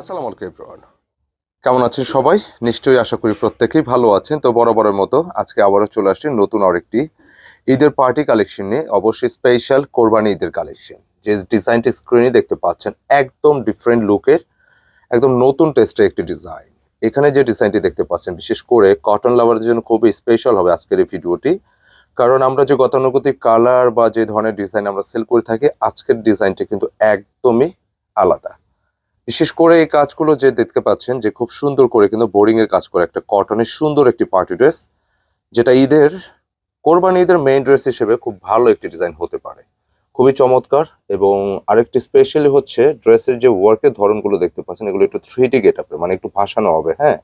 আসসালামু আলাইকুম এভরিওয়ান কেমন আছেন সবাই? নিশ্চয়ই আশা করি প্রত্যেকেই ভালো আছেন। তো বরাবরের মতো আজকে আবারও চলে আসছি নতুন আরেকটি ঈদের পার্টি কালেকশন নিয়ে, অবশ্যই স্পেশাল কোরবানি ঈদের কালেকশন যে ডিজাইনটি স্ক্রিনে দেখতে পাচ্ছেন, একদম ডিফারেন্ট লুকের একদম নতুন টেস্টের একটি ডিজাইন এখানে যে ডিজাইনটি দেখতে পাচ্ছেন, বিশেষ করে কটন লাভারের জন্য খুবই স্পেশাল হবে আজকের এই ভিডিওটি কারণ আমরা যে গতানুগতিক কালার বা যে ধরনের ডিজাইন আমরা সেল করে থাকি, আজকের ডিজাইনটি কিন্তু একদমই আলাদা। বিশেষ করে এই কাজগুলো যে দেখতে পাচ্ছেন যে খুব সুন্দর করে কিন্তু বোরিং এর কাজ করে একটা কটনের সুন্দর একটি পার্টি ড্রেস যেটা ঈদের, কোরবানি ঈদের মেইন ড্রেস হিসেবে খুব ভালো একটি ডিজাইন হতে পারে। খুবই চমৎকার এবং আরেকটি স্পেশালি হচ্ছে ড্রেসের যে ওয়ার্কের ধরনগুলো দেখতে পাচ্ছেন, এগুলো একটু থ্রি ডি গেট আপে মানে একটু ভাসানো হবে হ্যাঁ?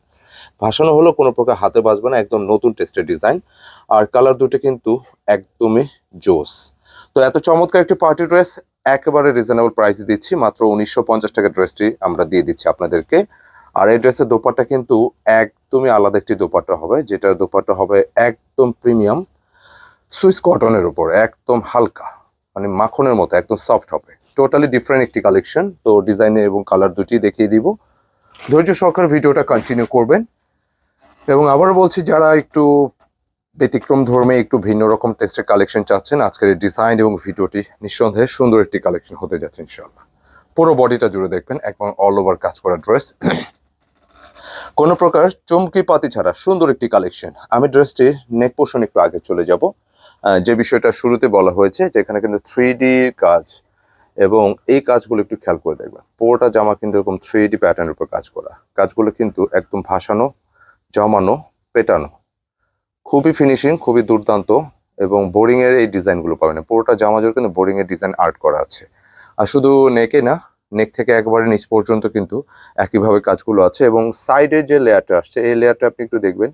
ভাসানো হলো কোনো প্রকার হাতে বাজবে না, একদম নতুন টেস্টের ডিজাইন আর কালার দুটো কিন্তু একদমই জোস। তো এত চমৎকার একটি পার্টি ড্রেস একেবারে রিজনেবল প্রাইসে দিচ্ছি। মাত্র উনিশশো পঞ্চাশ টাকা ড্রেসটি আমরা দিয়ে দিচ্ছি আপনাদেরকে। আর এই ড্রেসের দোপাট্টা কিন্তু একদমই আলাদা একটি দোপাট্টা হবে, যেটার দোপাট্টা হবে একদম প্রিমিয়াম সুইস কটনের উপর, একদম হালকা মানে মাখনের মতো, একদম সফট হবে। টোটালি ডিফারেন্ট একটি কালেকশন তো ডিজাইনে এবং কালার দুটি দেখিয়ে দিব। ধৈর্য সহকারে ভিডিওটা কন্টিনিউ করবেন। এবং আবারও বলছি, যারা একটু ব্যতিক্রম ধর্মে একটু ভিন্ন রকম টেস্টের কালেকশন চাচ্ছেন। আজকের এই ডিজাইন এবং ভিডিওটি নিঃসন্দেহে সুন্দর একটি কালেকশন হতে যাচ্ছে ইনশাল্লাহ পুরো বডিটা জুড়ে দেখবেন, একদম অল ওভার কাজ করা ড্রেস কোনো প্রকার চমকি পাতি ছাড়া সুন্দর একটি কালেকশন আমি ড্রেসটি নেক পোর্শন একটু আগে চলে যাব। যে বিষয়টা শুরুতে বলা হয়েছে, যেখানে কিন্তু থ্রি কাজ এবং এই কাজগুলো একটু খেয়াল করে দেখবেন। পুরোটা জামা কিন্তু এরকম থ্রি ডি প্যাটার্নের উপর কাজ করা। কাজগুলো কিন্তু একদম ভাসানো, জমানো, পেটানো। খুবই ফিনিশিং খুবই দুর্দান্ত এবং বোরিং এর এই ডিজাইনগুলো পাবেন। পুরোটা জামা জোর কিন্তু বোরিং এর ডিজাইন আর্ট করা আছে। আর শুধু নেকে না নেক থেকে একবারে নিচ পর্যন্ত কিন্তু একইভাবে কাজগুলো আছে এবং সাইডের যে লেয়ারটা আসছে, এই লেয়ারটা আপনি একটু দেখবেন,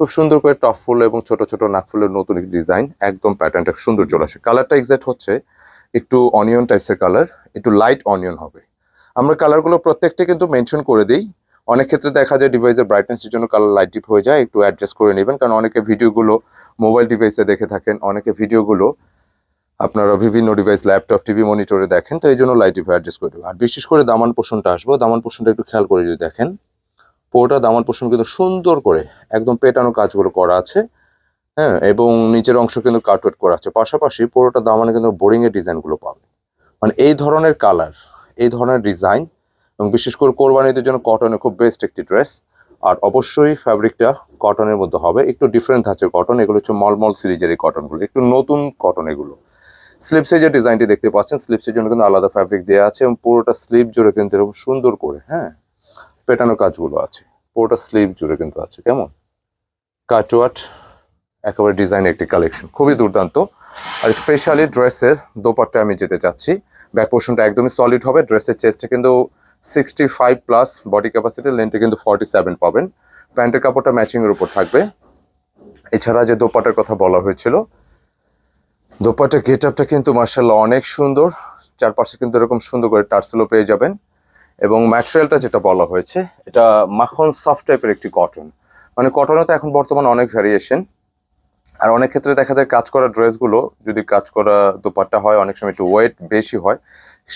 খুব সুন্দর করে টপ ফুল এবং ছোট ছোট নাকফুলের নতুন ডিজাইন একদম প্যাটার্নটা সুন্দর চলে আসে। কালারটা এক্সাক্ট হচ্ছে একটু অনিয়ন টাইপসের কালার একটু লাইট অনিয়ন হবে। আমরা কালারগুলো প্রত্যেকটা কিন্তু মেনশন করে দিই। অনেক ক্ষেত্রে দেখা যায় ডিভাইসের ব্রাইটনেসের জন্য কালার লাইট ডিপ হয়ে যায়, একটু অ্যাডজাস্ট করে নেবেন। কারণ অনেকে ভিডিওগুলো মোবাইল ডিভাইসে দেখে থাকেন, অনেকে ভিডিওগুলো আপনারা বিভিন্ন ডিভাইস ল্যাপটপ টিভি মনিটরে দেখেন, তো এই জন্য লাইট ডিপ অ্যাডজাস্ট করে দেবেন। আর বিশেষ করে দামান পোষণটা আসব, দামান পোষণটা একটু খেয়াল করে যদি দেখেন, পুরোটা দামান পোষণ কিন্তু সুন্দর করে একদম পেটানো কাজগুলো করা আছে হ্যাঁ এবং নিচের অংশ কিন্তু কাটওয়েট করা আছে। পাশাপাশি পুরোটা দামানে কিন্তু বোরিং এর ডিজাইনগুলো পাবে মানে এই ধরনের কালার এই ধরনের ডিজাইন এবং বিশেষ করে কোরবানিদের জন্য কটনের খুব বেস্ট একটি ড্রেস আর অবশ্যই ফ্যাব্রিকটা কটনের মধ্যে হবে। একটু ডিফারেন্ট ধাঁচের কটন এগুলো হচ্ছে মলমল সিরিজের এই কটনগুলো একটু নতুন কটন এগুলো। স্লিপসে যে ডিজাইনটি দেখতে পাচ্ছেন। স্লিপসের জন্য কিন্তু আলাদা ফ্যাব্রিক দেওয়া আছে এবং পুরোটা স্লিপ জুড়ে কিন্তু এরকম সুন্দর করে হ্যাঁ পেটানো কাজগুলো আছে। পুরোটা স্লিপ জুড়ে কিন্তু আছে। কেমন? কাটওয়াট একেবারে ডিজাইন একটি কালেকশন খুবই দুর্দান্ত। আর স্পেশালি ড্রেসের দোপাট্টা আমি যেতে চাচ্ছি। ব্যাক পোর্শনটা একদমই সলিড হবে। ড্রেসের চেস্টে কিন্তু sixty five plus body capacity লেন্থে কিন্তু ফর্টি সেভেন পাবেন। প্যান্টের কাপড়টা ম্যাচিংয়ের উপর থাকবে। এছাড়া যে দোপাটার কথা বলা হয়েছিল দোপাটার গেট আপটা কিন্তু মার্শাল্লাহ অনেক সুন্দর। চারপাশে কিন্তু এরকম সুন্দর করে টার্সেলও পেয়ে যাবেন। এবং ম্যাটেরিয়ালটা যেটা বলা হয়েছে, এটা মাখন সফট টাইপের একটি কটন মানে কটনে তো এখন বর্তমানে অনেক ভ্যারিয়েশন আর অনেক ক্ষেত্রে দেখা যায় কাজ করা ড্রেসগুলো যদি কাজ করা দোপাট্টা হয়, অনেক সময় একটু ওয়েট বেশি হয়,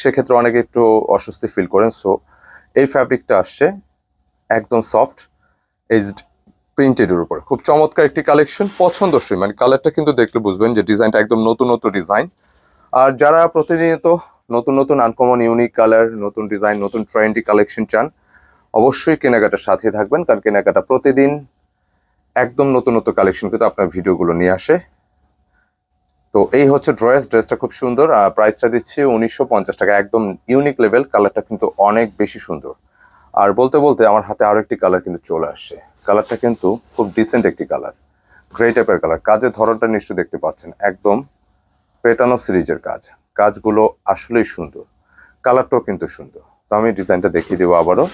সেক্ষেত্রে অনেকে একটু অস্বস্তি ফিল করেন। সো এই ফ্যাব্রিকটা আসছে একদম সফট এজড প্রিন্টেডের উপরে। খুব চমৎকার একটি কালেকশন পছন্দসই। মানে কালারটা কিন্তু দেখলে বুঝবেন যে ডিজাইনটা একদম নতুন নতুন ডিজাইন আর যারা প্রতিনিয়ত নতুন নতুন আনকমন ইউনিক কালার নতুন ডিজাইন নতুন ট্রেন্ডি কালেকশন চান, অবশ্যই কেনাকাটার সাথে থাকবেন, কারণ কেনাকাটা প্রতিদিন একদম নতুন নতুন কালেকশন কিন্তু আপনার ভিডিওগুলো নিয়ে আসে। তো এই হচ্ছে ড্রেস ড্রেসটা খুব সুন্দর। আর প্রাইসটা দিচ্ছি উনিশশো পঞ্চাশ টাকা। একদম ইউনিক লেভেল কালারটা কিন্তু অনেক বেশি সুন্দর। আর বলতে বলতে আমার হাতে আরও একটি কালার কিন্তু চলে আসছে কালারটা কিন্তু খুব ডিসেন্ট একটি কালার গ্রে টাইপের কালার কাজের ধরনটা নিশ্চয়ই দেখতে পাচ্ছেন। একদম পেটানো সিরিজের কাজ। কাজগুলো আসলেই সুন্দর। কালারটাও কিন্তু সুন্দর। তো আমি ডিজাইনটা দেখিয়ে দেবো আবারও।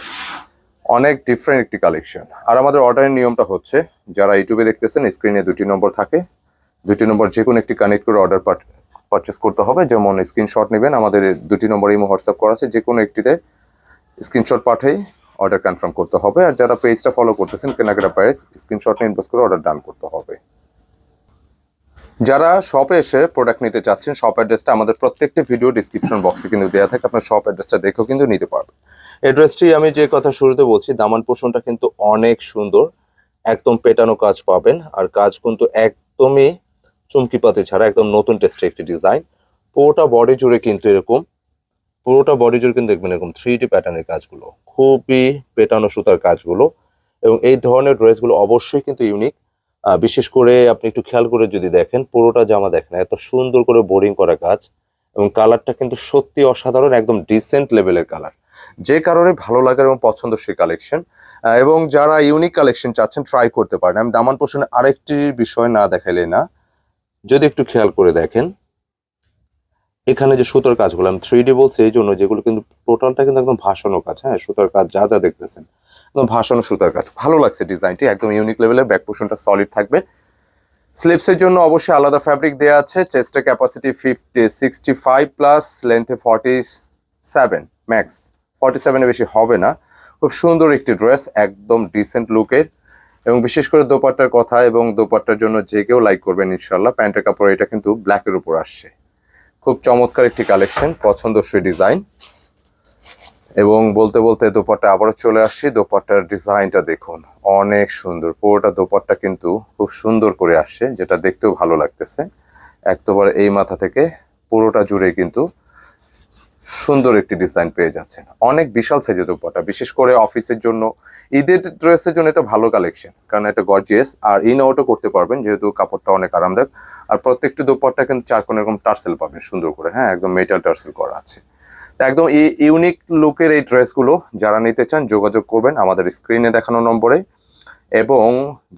অনেক ডিফারেন্ট একটি কালেকশন আর আমাদের অর্ডারের নিয়মটা হচ্ছে, যারা ইউটিউবে দেখতেছেন স্ক্রিনে দুটি নম্বর থাকে। দুটি নম্বর যে কোনো একটি কানেক্ট করে অর্ডার পারচেস করতে হবে। যেমন স্ক্রিনশট নেবেন, আমাদের দুটি নম্বর ইমো হোয়াটসঅ্যাপ করা আছে যে কোনো একটিতে স্ক্রিনশট পাঠিয়ে অর্ডার কনফার্ম করতে হবে। আর যারা পেজটা ফলো করতেছেন, কেনাকাটা প্রাইস স্ক্রিনশট নিয়ে ইনভেস্ট করে অর্ডার ডান করতে হবে। যারা শপে এসে প্রোডাক্ট নিতে চাচ্ছেন শপ অ্যাড্রেসটা আমাদের প্রত্যেকটি ভিডিও ডিসক্রিপশন বক্সে কিন্তু দেওয়া থাকে। আপনার শপ অ্যাড্রেসটা দেখেও কিন্তু নিতে পারবেন। এই আমি যে কথা শুরুতে বলছি, দামান পোষণটা কিন্তু অনেক সুন্দর, একদম পেটানো কাজ পাবেন, আর কাজ কিন্তু একদমই চুমকি পাতি ছাড়া, একদম নতুন টেস্টের একটি ডিজাইন পুরোটা বডি জুড়ে কিন্তু এরকম, পুরোটা বডি জুড়ে কিন্তু দেখবেন এরকম থ্রি ডি প্যাটার্নের কাজগুলো, খুবই পেটানো সুতার কাজগুলো, এবং এই ধরনের ড্রেসগুলো অবশ্যই কিন্তু ইউনিক বিশেষ করে আপনি একটু খেয়াল করে যদি দেখেন, পুরোটা জামা দেখেন, এত সুন্দর করে বোরিং করা কাজ, এবং কালারটা কিন্তু সত্যি অসাধারণ, একদম ডিসেন্ট লেভেলের কালার যে কারণে ভালো লাগার এবং পছন্দ পছন্দসই কালেকশন এবং যারা ইউনিক কালেকশন চাচ্ছেন ট্রাই করতে পারেন। আমি দামান পোষণে আরেকটি বিষয় না দেখাইলে না। যদি একটু খেয়াল করে দেখেন, এখানে যে সুতোর কাজগুলো, আমি থ্রি ডি বলছি, এই জন্য যেগুলো কিন্তু টোটালটা কিন্তু একদম ভাসানো কাজ হ্যাঁ? সুতোর কাজ যা যা দেখতেছেন, একদম ভাসানো সুতার কাজ। ভালো লাগছে ডিজাইনটি একদম ইউনিক লেভেলের ব্যাক পোর্শনটা সলিড থাকবে। স্লিপসের জন্য অবশ্যই আলাদা ফ্যাব্রিক দেওয়া আছে চেস্টের capacity fifty sixty five plus লেন্থে forty seven max forty সেভেনে বেশি হবে না। খুব সুন্দর একটি ড্রেস একদম ডিসেন্ট লুকের এবং বিশেষ করে দোপাট্টার কথা এবং দোপাট্টার জন্য যে কেউ লাইক করবেন ইনশাল্লাহ প্যান্টের কাপড় এটা কিন্তু ব্ল্যাকের উপর আসছে। খুব চমৎকার একটি কালেকশন পছন্দসই ডিজাইন এবং বলতে বলতে দোপাট্টা আবারও চলে আসছি। দোপাট্টার ডিজাইনটা দেখুন, অনেক সুন্দর। পুরোটা দোপাট্টা কিন্তু খুব সুন্দর করে আসছে, যেটা দেখতেও ভালো লাগতেছে। একদবার এই মাথা থেকে পুরোটা জুড়ে কিন্তু সুন্দর একটি ডিজাইন পেয়ে যাচ্ছেন। অনেক বিশাল সাইজের দোপাট্টা বিশেষ করে অফিসের জন্য। ঈদের ড্রেসের জন্য এটা ভালো কালেকশন কারণ এটা গর্জিয়াস আর ইন আউটও করতে পারবেন, যেহেতু কাপড়টা অনেক আরামদায়ক। আর প্রত্যেকটি দোপাট্টা কিন্তু চার কোন এরকম টার্সেল পাবেন, সুন্দর করে। হ্যাঁ একদম মেটাল টার্সেল করা আছে। একদম এই ইউনিক লুকের এই ড্রেসগুলো যারা নিতে চান, যোগাযোগ করবেন আমাদের স্ক্রিনে দেখানো নম্বরে। এবং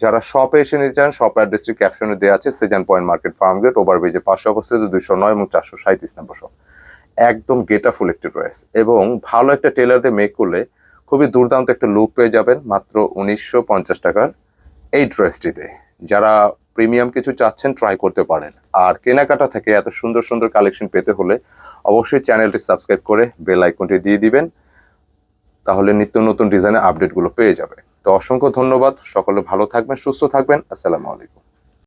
যারা শপে এসে নিতে চান শপ অ্যাড্রেসটি ক্যাপশনে দেওয়া আছে Sezan point market farm gate ওভারব্রিজে পাশে অবস্থিত দুশো নয় এবং চারশো সাঁত্রিশ নম্বর শপ একদম গেটাফুল একটি ড্রেস এবং ভালো একটা টেলার দিয়ে মেক করলে খুবই দুর্দান্ত একটা লুক পেয়ে যাবেন মাত্র উনিশশো পঞ্চাশ টাকার এই ড্রেসটিতে যারা প্রিমিয়াম কিছু চাচ্ছেন ট্রাই করতে পারেন। আর কেনাকাটা থেকে এত সুন্দর সুন্দর কালেকশন পেতে হলে অবশ্যই চ্যানেলটি সাবস্ক্রাইব করে বেল আইকনটি দিয়ে দিবেন, তাহলে নিত্য নতুন ডিজাইনের আপডেটগুলো পেয়ে যাবে। তো অসংখ্য ধন্যবাদ। সকলে ভালো থাকবেন, সুস্থ থাকবেন। আসসালামু আলাইকুম।